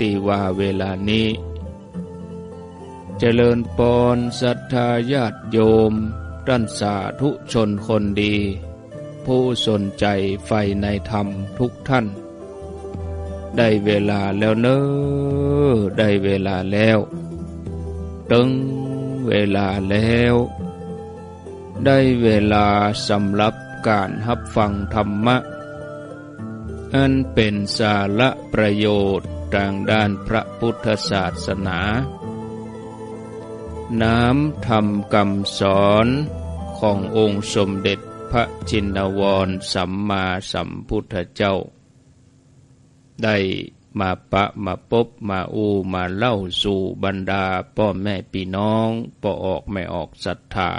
ติว่าเวลานี้ เจริญปอนศรัทธาญาติโยมด้านสาธุชนคนดี ผู้สนใจใฝ่ในธรรมทุกท่าน ได้เวลาแล้วเนอได้เวลาแล้วตึงเวลาแล้ว ได้เวลาสำหรับการรับฟังธรรมะ อันเป็นสาระประโยชน์ทางด้านพระพุทธศาสนา น้ำธรรมคำสอนขององค์สมเด็จพระจินวรสัมมาสัมพุทธเจ้า ได้มาปะมาปบมาอูมาเล่าสู่บรรดาพ่อแม่พี่น้องปอออกไม่ออกศรัทธา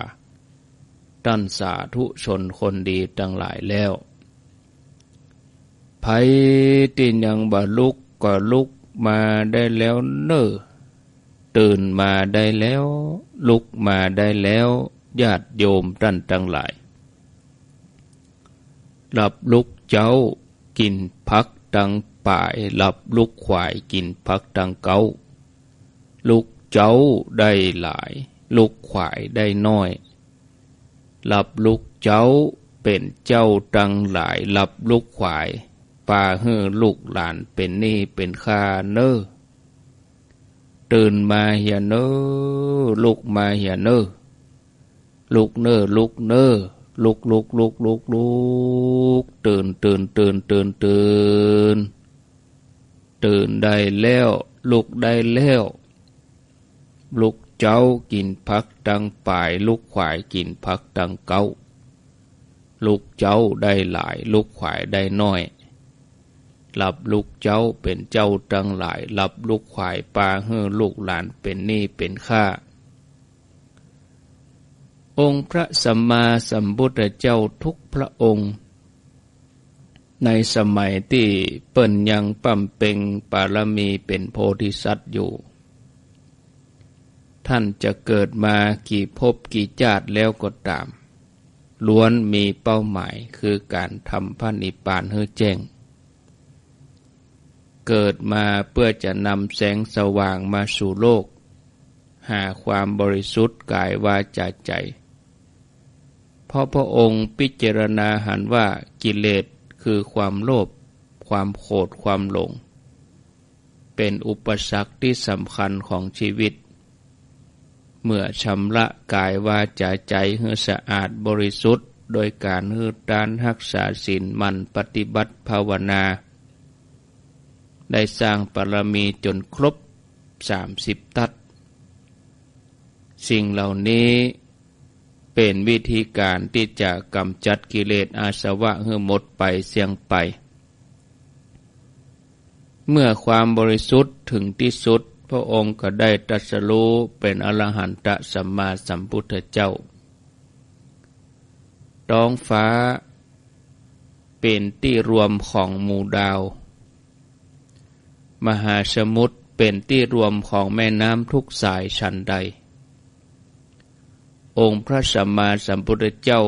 ท่านสาธุชนคนดีทั้งหลายแล้ว ไผที่ยังบาลุกก็ลุกมาได้แล้วเนอตื่นมาได้แล้ว ลุกมาได้แล้ว ญาติโยมท่านทั้งหลาย หลับลุกเจ้ากินพักดังป่ายหลับลุกควายกินพักดังเกาลุกเจ้าได้หลาย ลุกควายได้น้อยหลับลุกเจ้าเป็นเจ้าดังหลายหลับลุกควาย ป่าเฮือลูกหลานเป็นนี่เป็นคาเนอตื่นมาเหียเนอลุกมาเหียเนอลุกเนอลุกเนอลุกลุกลุกลุกลุกตื่นตื่นตื่นตื่นตื่นตื่นได้แล้ว ลุกได้แล้ว ลุกเจ้ากินพักดังป่ายลุกขวายกินพักดังเก้าลุกเจ้าได้หลาย ลุกขวายได้น้อย หลับลูกเจ้าเป็นเจ้าจังหลายหลับลูกขวายปลาเฮือลูกหลานเป็นนี่เป็นข้าองค์พระสัมมาสัมพุทธเจ้าทุกพระองค์ ในสมัยที่เปิ่นยังปั่มเป่งปารมีเป็นโพธิสัตว์อยู่ ท่านจะเกิดมากี่ภพกี่จาติแล้วก็ตาม ล้วนมีเป้าหมายคือการทำพระนิพพานให้แจ้ง เกิดมาเพื่อจะนำแสงสว่างมาสู่โลก หาความบริสุทธิ์กายวาจาใจ เพราะพระองค์พิจารณาหันว่ากิเลสคือความโลภความโกรธความหลง เป็นอุปสรรคที่สำคัญของชีวิต เมื่อชำระกายวาจาใจให้สะอาดบริสุทธิ์ โดยการฮืดดานรักษาศีลมันปฏิบัติภาวนา ได้สร้างปรมีจนครบสามสิบตัดสิ่งเหล่านี้เป็นวิธีการที่จะกำจัดกิเลสอาสวะให้หมดไปเสียงไป เมื่อความบริสุทธิ์ถึงที่สุด พระองค์ก็ได้ตรัสรู้เป็นอรหันตสัมมาสัมพุทธเจ้าท้องฟ้า เป็นที่รวมของหมู่ดาว มหาสมุทรเป็นที่รวมของแม่น้ำทุกสายชันใด องค์พระสัมมาสัมพุทธเจ้า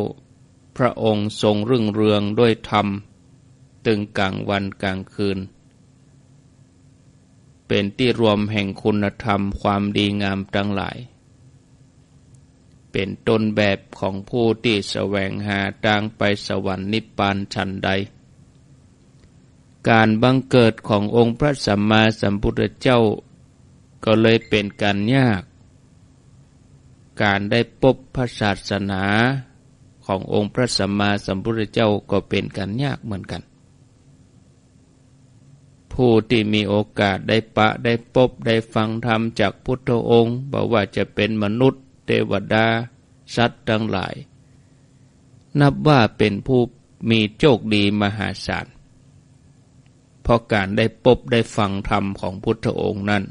พระองค์ทรงรุ่งเรืองด้วยธรรม ตึงกลางวันกลางคืน เป็นที่รวมแห่งคุณธรรมความดีงามทั้งหลาย เป็นต้นแบบของผู้ที่แสวงหาทางไปสวรรค์นิพพานชันใด การบังเกิดขององค์พระสัมมาสัมพุทธเจ้า ก็เลยเป็นการยาก การได้พบพระศาสนาขององค์พระสัมมาสัมพุทธเจ้าก็เป็นการยากเหมือนกัน ผู้ที่มีโอกาสได้ปะได้พบได้ฟังธรรมจากพุทธองค์บอกว่าจะเป็นมนุษย์ เทวดา สัตว์ทั้งหลาย นับว่าเป็นผู้มีโชคดีมหาศาล เพราะการได้พบได้ฟังธรรมของพุทธองค์นั้น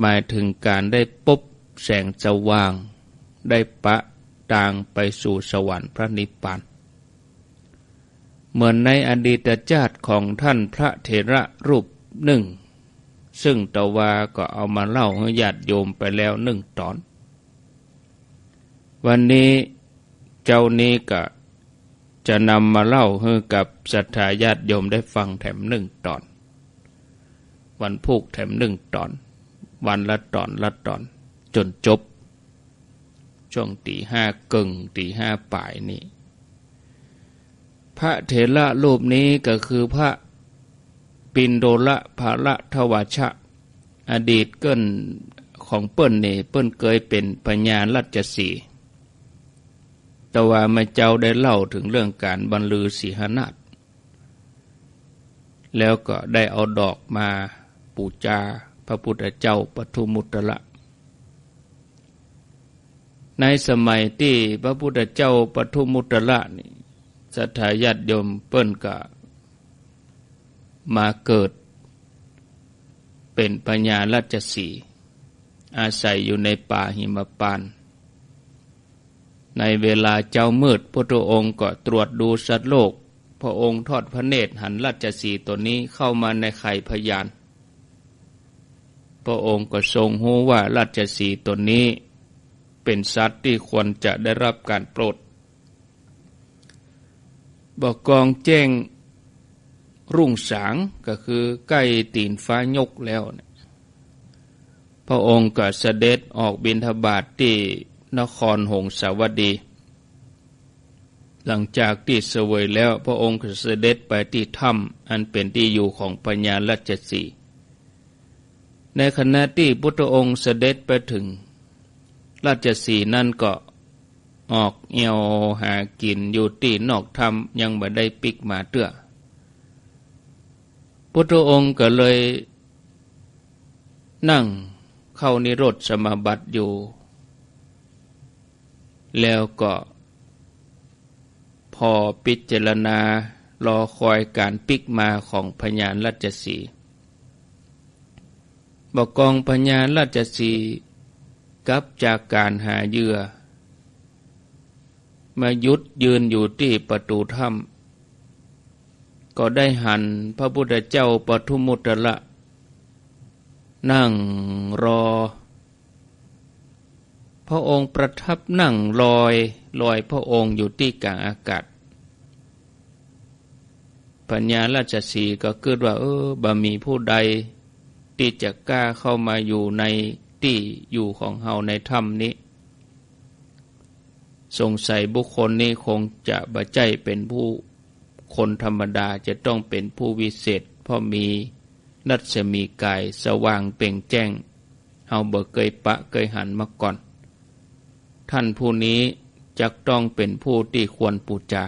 หมายถึงการได้พบแสงสว่าง ได้ปะต่างไปสู่สวรรค์พระนิพพานเหมือนในอดีตชาติของท่านพระเถระรูปหนึ่ง ซึ่งตวาก็เอามาเล่าให้ญาติโยมไปแล้วหนึ่งตอน วันนี้เจ้านี้ก็ จะนำมาเล่าให้กับศรัทธาญาติโยมได้ฟังแถมหนึ่งตอน วันพุกแถมหนึ่งตอน วันละตอนละตอน จนจบ ช่วงตีห้ากึ่งตีห้าป่ายนี้ พระเถระรูปนี้ก็คือพระปินโดละภาระทวชะ อดีตเกินของเปิ้นเนี่เปิ้นเคยเป็นปัญญาลัจสี ต่ว่ามาเจ้าได้เล่าถึงเรื่องการบรรลือสีหนาฏแล้วก็ได้เอาดอกมาปูจาพระพุทธเจ้าปทุมุตระในสมัยที่พระพุทธเจ้าปทุมุตระนี่สัทาญาติยมเปิ้นก็มาเกิด เป็นปัญญาลัจสีอาศัยอยู่ในป่าหิมปาน ในเวลาเจ้ามืดพระองค์ก็ตรวจดูสัตว์โลก พระองค์ทอดพระเนตรหันลัจสีตัวนี้เข้ามาในไข่พยาน พระองค์ก็ทรงหูว่าลัจสีตัวนี้เป็นสัตว์ที่ควรจะได้รับการโปรด บอกกองแจ้งรุ่งสางก็คือใกล้ตีนฟ้ายกแล้วเนี่ยพระองค์ก็เสด็จออกบินทบาทที่ นครหงสาวดี หลังจากที่เสวยแล้วพระองค์เสด็จไปที่ถ้ำอันเป็นที่อยู่ของปัญญาลัจสีในขณะที่พุทธองค์เสด็จไปถึง ราชสีนั่นก็ออกเอวหากินอยู่ที่นอกถ้ำยังไม่ได้ปิกมาเตื้อพุทธองค์ก็เลยนั่งเข้านิโรธสมาบัติอยู่ แล้วก็พอพิจารณารอคอยการปิกมาของพญานรัชสีบอกกองพญานรัชสีกลับจากการหาเหยื่อ มายุดยืนอยู่ที่ประตูถ้ำก็ได้หันพระพุทธเจ้าปทุมุตระนั่งรอ พระองค์ประทับนั่งลอยลอยพระองค์อยู่ที่กลางอากาศปัญญาราชสีก็เกิดว่า เออบะมีผู้ใด ที่จะกล้าเข้ามาอยู่ในที่อยู่ของเฮาในถ้ำนี้ สงสัยบุคคลนี้คงจะบะใจเป็นผู้คนธรรมดาจะต้องเป็นผู้วิเศษเพราะมีนัศมีกายสว่างเปล่งแจ้ง เฮาเบิกเคยปะเคยหันมาก่อน ท่านผู้นี้จะต้องเป็นผู้ที่ควรปูจา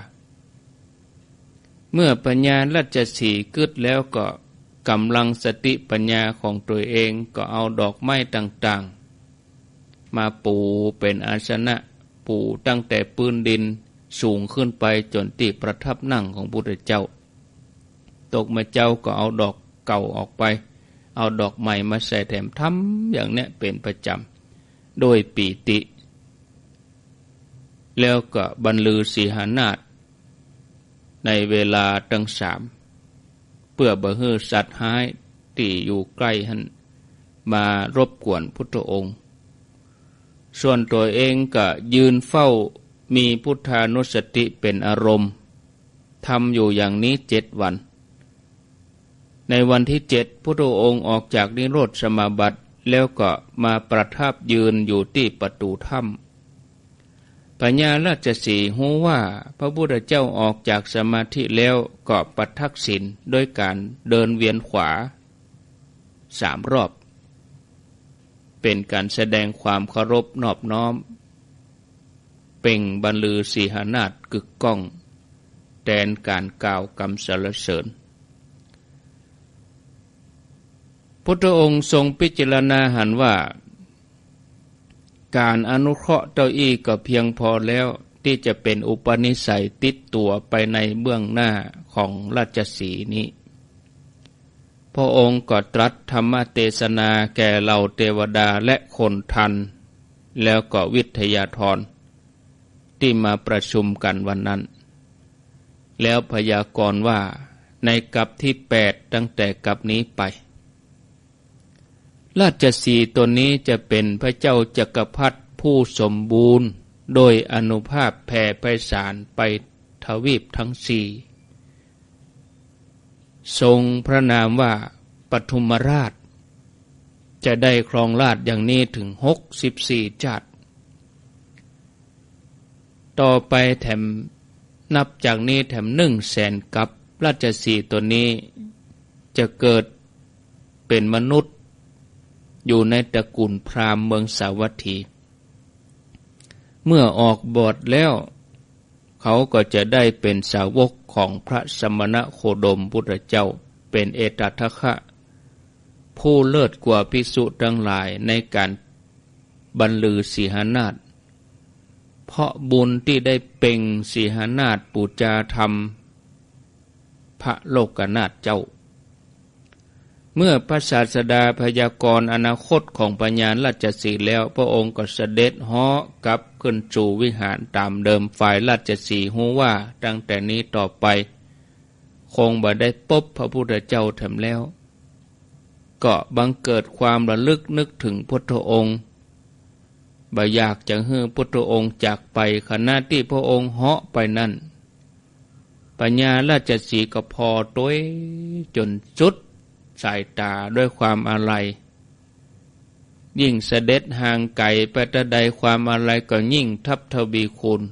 เมื่อปัญญาลัจสีกึดแล้วก็กำลังสติปัญญาของตัวเองก็เอาดอกไม้ต่างๆ มาปูเป็นอาสนะปูตั้งแต่ปืนดินสูงขึ้นไปจนที่ประทับนั่งของพุทธเจ้า ตกมาเจ้าก็เอาดอกเก่าออกไป เอาดอกใหม่มาใส่แถมทำอย่างเนี้ยเป็นประจำ โดยปีติ แล้วก็บรรลือสีหานาฏในเวลาตั้งสาม เพื่อบะฮือสัตว์หายที่อยู่ใกล้หันมารบกวนพุทธองค์ ส่วนตัวเองก็ยืนเฝ้ามีพุทธานุสติเป็นอารมณ์ทำอยู่อย่างนี้เจ็ดวัน ในวันที่เจ็ดพุทธองค์ออกจากนิโรธสมาบัติแล้วก็มาประทับยืนอยู่ที่ประตูถ้ำ ปัญญาราชสีหูว่าพระพุทธเจ้าออกจากสมาธิแล้วก็ปัทักษิณโดยการเดินเวียนขวาสามรอบ เป็นการแสดงความเคารพนอบน้อม เป่งบรรลือสีหนาฏกึกก้อง แทนการกล่าวกำสรรเสริญ พุทธองค์ทรงพิจารณาหันว่า การอนุเคราะห์เจ้าอี้ก็เพียงพอแล้วที่จะเป็นอุปนิสัยติดตัวไปในเบื้องหน้าของราชสีนี้ พระองค์ก็ตรัสธรรมเทศนาแก่เหล่าเทวดาและคนทัน แล้วก็วิทยาธรที่มาประชุมกันวันนั้น แล้วพยากรณ์ว่าในกับที่แปดตั้งแต่กับนี้ไป ราชสีตัวนี้จะเป็นพระเจ้าจักรพรรดิผู้สมบูรณ์ โดยอนุภาพแผ่ไพศาลไปทวีปทั้งสี่ทรงพระนามว่าปทุมราช จะได้ครองราชอย่างนี้ถึงหกสิบสี่จัดต่อไปแถมนับจากนี้แถมหนึ่งแสนกับราชสีตัวนี้ จะเกิดเป็นมนุษย์ อยู่ในตระกูลพราหมณ์เมืองสาวัตถี เมื่อออกบทแล้ว เขาก็จะได้เป็นสาวกของพระสมณะโคดมพุทธเจ้าเป็นเอตทัคคะ ผู้เลิศกว่าพิสุทั้งหลายในการบรรลือสีหานาฏเพราะบุญที่ได้เป่งสีหานาฏปูจาธรรม พระโลกนาฏเจ้า เมื่อพระศาสดาพยากรณ์อนาคตของปัญญาราชสีแล้ว พระองค์ก็เสด็จเหาะกลับขึ้นจูวิหารตามเดิมฝ่ายราชสีหูว่าตั้งแต่นี้ต่อไป คงบ่ได้พบพระพุทธเจ้าทำแล้ว ก็บังเกิดความระลึกนึกถึงพุทธองค์บ่อยากจะให้พุทธองค์จากไปขณะที่พระองค์เหาะไปนั่น ปัญญาราชสีก็พอต้วยจนจุด สายตาด้วยความอะไร ยิ่งเสด็จห่างไกลไปตะใดความอะไรก็ยิ่งทับทวีคุณ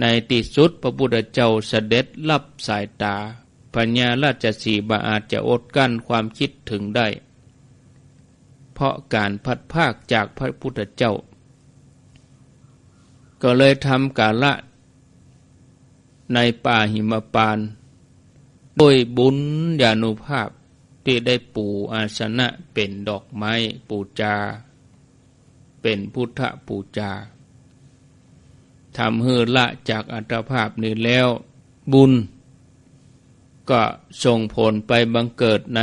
ในที่สุดพระพุทธเจ้าเสด็จลับสายตาปัญญาราชสีบาอาจจะอดกั้นความคิดถึงได้ เพราะการพัดภาคจากพระพุทธเจ้า ก็เลยทำกาละในป่าหิมปานโดยบุญญาณุภาพ ที่ได้ปูอาสนะเป็นดอกไม้ปูจา เป็นพุทธปูจาทำให้ละจากอัตภาพนี้แล้ว บุญ ก็ส่งผลไปบังเกิดใน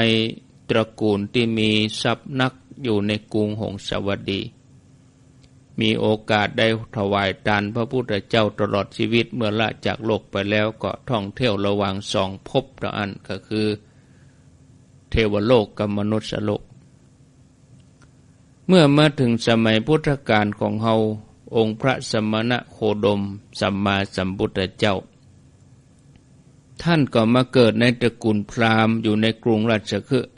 ตระกูลที่มีทรัพย์นักอยู่ในกรุงหงสวัสดี มีโอกาสได้ถวายทานพระพุทธเจ้าตลอดชีวิตเมื่อละจากโลกไปแล้วก็ท่องเที่ยวระหว่างสองภพต่ออันก็คือ เทวโลกกับมนุษย์โลก เมื่อมาถึงสมัยพุทธกาลของเฮาองค์พระสมณะโคดมสัมมาสัมพุทธเจ้า ท่านก็มาเกิดในตระกูลพราหมณ์อยู่ในกรุงราชคฤห์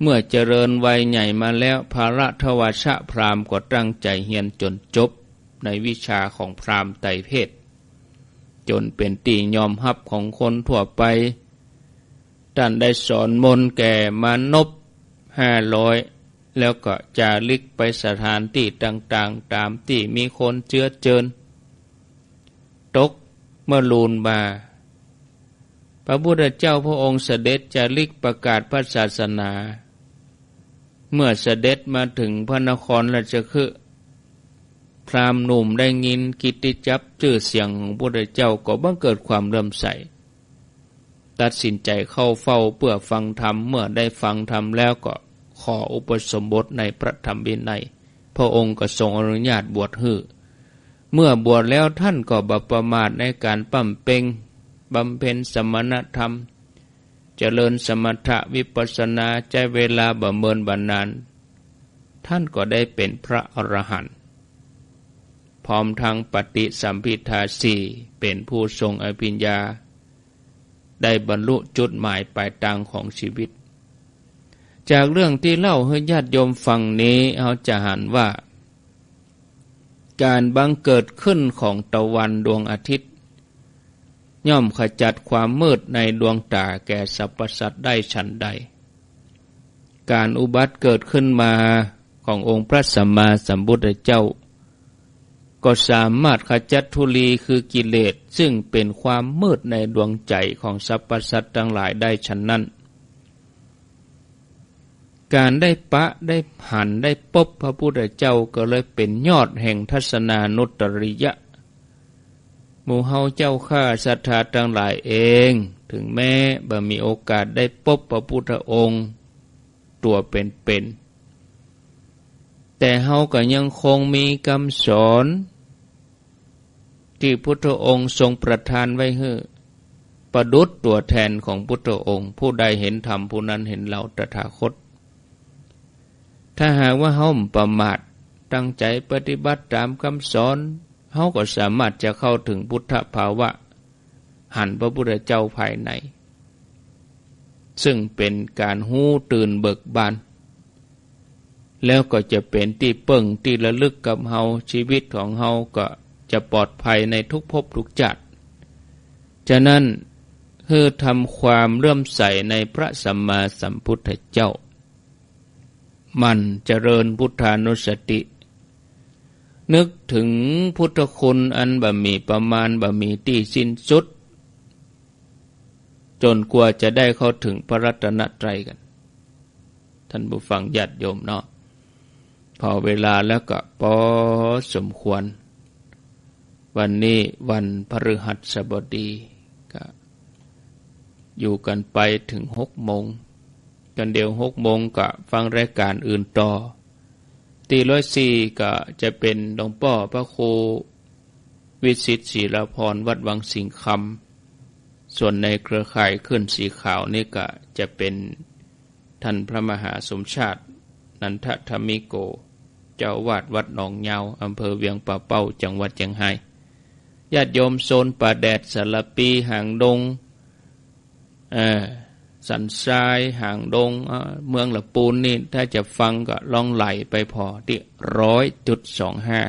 เมื่อเจริญวัยใหญ่มาแล้วภาระทวชะพรามก็ตั้งใจเฮียนจนจบในวิชาของพรามไตเพศ จนเป็นตียอมฮับของคนทั่วไป ท่านได้สอนมนแก่มานบห้าร้อยแล้วก็จาริกไปสถานที่ต่างๆ ตามที่มีคนเชื้อเจิญ ตกเมื่อลูนมาพระพุทธเจ้าพระองค์เสด็จจาริกประกาศพระศาสนา เมื่อเสด็จมาถึงพระนครราชคฤห์พรามหนุ่มได้ยินกิติจับชื่อเสียงของพระเจ้าก็บังเกิดความเริ่มใส ตัดสินใจเข้าเฝ้าเพื่อฟังธรรมเมื่อได้ฟังธรรมแล้วก็ขออุปสมบทในพระธรรมวินัยพระองค์ก็ทรงอนุญาตบวชฮือเมื่อบวชแล้วท่านก็บประมาทในการปั้มเป่งบำเพ็ญสมณธรรม เจริญสมถะวิปัสนาใจเวลาบำเมินบรรนาน ท่านก็ได้เป็นพระอรหันต์พร้อมทางปฏิสัมพิทาสี่เป็นผู้ทรงอภิญญา ได้บรรลุจุดหมายปลายทางของชีวิต จากเรื่องที่เล่าให้ญาติโยมฟังนี้เขาจะหันว่า การบังเกิดขึ้นของตะวันดวงอาทิตย์ ย่อมขจัดความมืดในดวงตาแก่สรรพสัตว์ได้ฉันใด การอุบัติเกิดขึ้นมาขององค์พระสัมมาสัมพุทธเจ้า ก็สามารถขจัดทุลีคือกิเลสซึ่งเป็นความมืดในดวงใจของสรรพสัตว์ทั้งหลายได้ฉันนั้น การได้ปะได้หันได้พบพระพุทธเจ้าก็เลยเป็นยอดแห่งทัศนานุตริยะหมู่เฮาเจ้าข้าศรัทธาทั้งหลายเอง ถึงแม้บ่มีโอกาสได้พบพระพุทธองค์ ตัวเป็นๆแต่เฮาก็ยังคงมีคำสอน ที่พุทธองค์ทรงประทานไว้ให้ประดุษตัวแทนของพุทธองค์ ผู้ใดเห็นธรรมผู้นั้นเห็นเราตถาคต ถ้าหากว่าเฮาประมาทตั้งใจปฏิบัติตามคำสอนเขาก็สามารถจะเข้าถึงพุทธภาวะ หันพระพุทธเจ้าภายใน ซึ่งเป็นการหู้ตื่นเบิกบานแล้วก็จะเป็นที่เปิ่งที่ระลึกกับเฮาชีวิตของเฮาก็ จะปลอดภัยในทุกภพทุกจัดฉะนั้นเพื่อทำความเลื่มใส่ในพระสัมมาสัมพุทธเจ้า มันเจริญพุทธานุสติ นึกถึงพุทธคุณอันบะมีประมาณบะมีที่สิ้นสุด จนกว่าจะได้เข้าถึงพระรัตนตรัยกัน ท่านผู้ฟังญาติโยมเนาะพอเวลาแล้วก็พอสมควร วันนี้วันพฤหัสบดีก็อยู่กันไปถึงหกโมงกันเดี๋ยวหกโมงก็ฟังรายการอื่นต่อ ตีร้อยสี่ก็จะเป็นหลวงพ่อพระครูวิสิตศีลพรวัดวังสิงคำส่วนในเครือข่ายขึ้นสีขาวนี่ก็จะเป็นท่านพระมหาสมชาติ นันทธรรมิโก เจ้าวาดวัดหนองยาวอำเภอเวียงป่าเป้าจังหวัดเชียงไฮ้ ญาติโยมโซนป่าแดดสารปีหางดงสันทรายหางดง เมืองละปูนนี่ ถ้าจะฟังก็ลองไหลไปพอที่ร้อยจุดสองห้า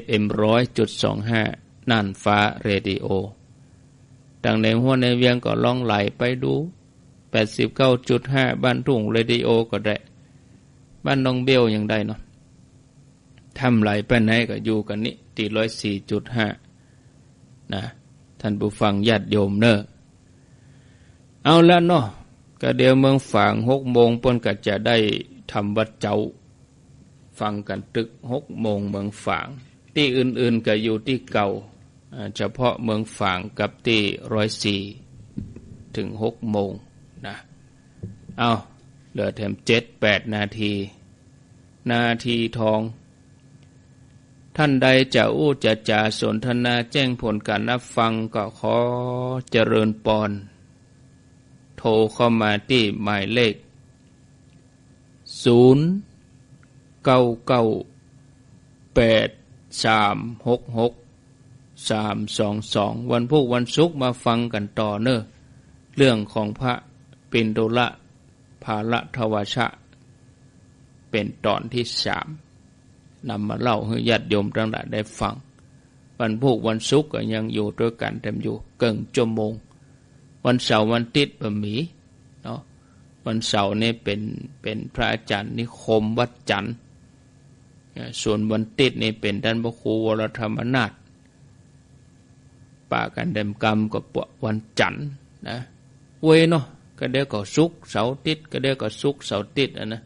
FM ร้อยจุดสองห้าน่านฟ้าเรดิโอดังในหัวในเวียงก็ลองไหลไปดูแปดสิบเก้าจุดห้าบ้านทุ่งเรดิโอก็ได้ บ้านนองเบี้ยวยังได้เนาะ ทำไหลไปไหนก็อยู่กันนี้ตีร้อยสี่จุดห้านะท่านผู้ฟังญาติโยมเนอะเอาแล้วเนาะก็เดี๋ยวเมืองฝางหกโมงปนก็จะได้ทำวัดเจ้า ฟังกันตึกหกโมงเมืองฝาง ที่อื่นๆก็อยู่ที่เก่า เฉพาะเมืองฝางกับที่ร้อยสี่ถึงหกโมงนะเอาเหลือแถมเจ็ดแปดนาที นาทีทอง ท่านใดจะอู้จะจ่าสนทนาแจ้งผลการรับฟังก็ขอเจริญปอนโทรเข้ามาที่หมายเลขศูนย์เก้าเก้าแปดสามหกหกสามสองสองวันพุธวันศุกร์มาฟังกันต่อเนอะเรื่องของพระปินโดละภาละทวชะ เป็นตอนที่สาม นำมาเล่าให้ญาติโยมทั้งหลายได้ฟังวันพุธวันศุกร์ก็ยังอยู่ด้วยกันเต็มอยู่เกิงจมง วันเสาร์วันติดบะหมีเนาะวันเสาร์นี่เป็นเป็นพระอาจารย์นิคมวัดจันทร์ส่วนวันติดนี่เป็นท่านพระครูวรธรรมนาถป่ากันเดมกรรมกับวันจันทร์นะเว้ยเนาะก็เดี๋ยวก็สุกเสาร์ติดก็เดี๋ยวก็สุกเสาร์ติดอะนะ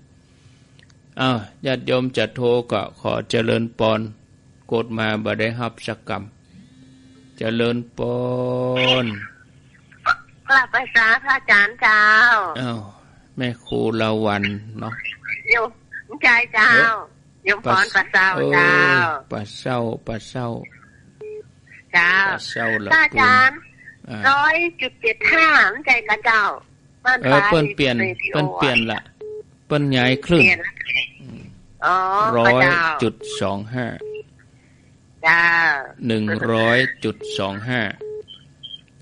อ้าวญาติโยมจะโทรก็ขอเจริญปอนกดมาบ่ได้รับสักกรรม เจริญปอนกลับไปสาพระอาจารย์เจ้าอ้าวแม่ครูละวันเนาะโยมใจเจ้าโยมพรปัสเศร้าเจ้าปัสเศร้าปัสเศร้าเจ้าปัสเศร้าละอาจารย์ร้อยจุดเจ็ดห้าใจกระเจ้าเออเปิ้นเปลี่ยนเปิ้นเปลี่ยนละเปิ้นย้ายครึ่งร้อยจุดสองห้าจ้าหนึ่งร้อยจุดสองห้า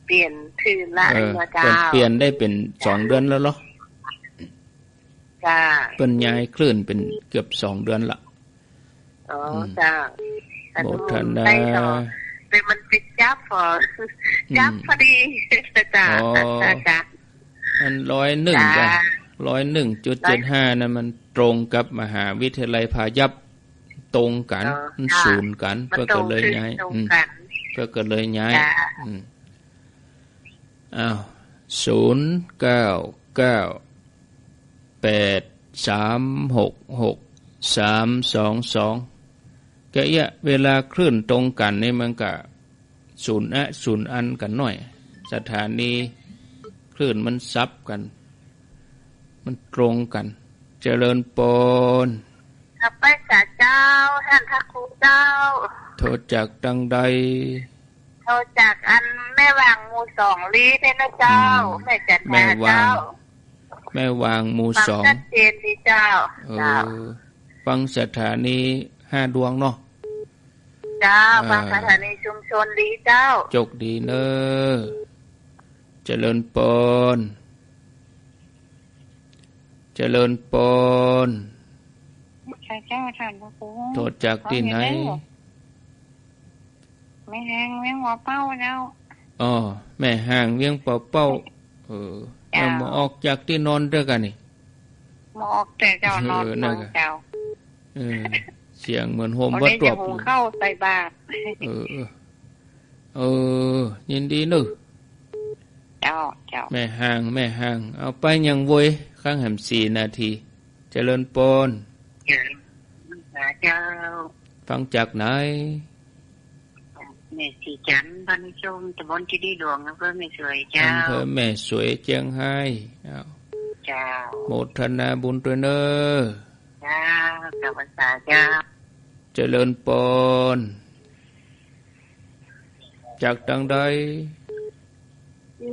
เปลี่ยนคืนละเจ้าเปลี่ยนได้เป็นสองเดือนแล้วเหรอจ้าเปิ้นย้ายคลื่นเป็นเกือบสองเดือนละอ๋อจ้าโมทนาแต่มันติดจับพอจับพอดีจ้าจ้ามันร้อยหนึ่งจ้ะ ร้อยหนึ่งจุดเจ็ดห้านั่นมันตรงกับมหาวิทยาลัยพายัพตรงกันมันศูนย์กันเพื่อก็เลยย้ายเพื่อก็เลยย้ายอ้าวศูนย์เก้าเก้าแปดสามหกหกสามสองสองแกเอะเวลาคลื่นตรงกันนี่มันก็ศูนย์อะศูนย์อันกันหน่อย สถานีคลื่นมันซับกัน มันตรงกัน เจริญปนขับไปสาเจ้าท่านพระครูเจ้า โทษจากดังใด โทษจากอันแม่วางมูสองลีเนี่ยนะเจ้า แม่จัดแม่วางแม่วางมูสองชัดเจนดีเจ้าเออฟังสถานีห้าดวงเนาะเจ้าฟังสถานีชุมชนดีเจ้า จกดีเนอเจริญปน เจริญปนใช่เจ้าท่านพระครูโทษจากที่ไหน ไม่แห้งไม่หัวเป้าแล้วอ๋อแม่ห่างเวียงเป่าเป้า เออจ้าเอามาออกจากที่นอนด้วยกันนี่หมอกแต่เจ้านอนเออนั่ฟันงก็เจ้าเออเสียงเหมือนโฮมเขาวัดได้ตรจะวบหุงข้าวใส่บาตรเออเออ เออ ยินดีเนึเจ้าเจ้าแม่ห่าง แม่ห่าง เอาไปยังเวย ข้างแหมสี่นาทีเจริญปนเจ้าเจ้า ฟังจากไหนแม่สีจันทร์บ้านชมตะบนที่ดีหลวงอำเภอแม่สวยเจ้าอำเภอแม่สวยเจียงไฮ้เอาเจ้าโมทนาบุญด้วยเนอเจ้ากับภาษาเจ้า เจริญปนจากทางใด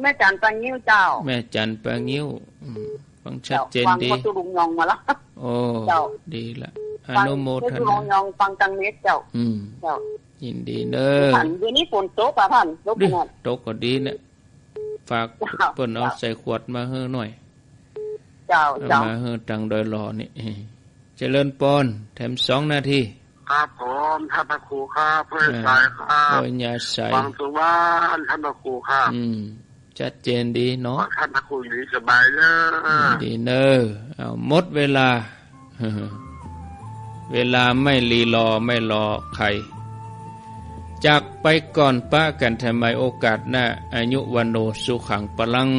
แม่จันปังยิ้วเจ้า แม่จันแปลงิ้วอืม ฟังชัดเจนฟังดีพระตุลุงยองมาละโอ้เจ้าดีละอฟังนุโมพระทตุลุนางยองฟังตังเม็ดเจ้า อืมเจ้ายินดีเนอท่านเดี๋ยวนี้ฝนตกอะท่านตกดิขนาดตกก็ดีเนี่ยฝากเจ้าเปิ้นเอาใส่ขวดมาเฮ้อหน่อย เจ้าเอาเจ้ามาเฮ้อตังโดยรอนี่เจริญปนแถมสองนาทีครับผมท่านพระครูครับเพื่อนสายครัโอ้บยยาใสฟังสุวรรณท่านพระครูครับอืม ชัดเจนดีเนาะขอท่านพระครูอยู่สบายเนอะดีเนอเอาหมดเวลา เวลาไม่รีรอไม่รอใครจากไปก่อนป้ากันทำไมโอกาสหน้าอายุวันโนสุขังปลัง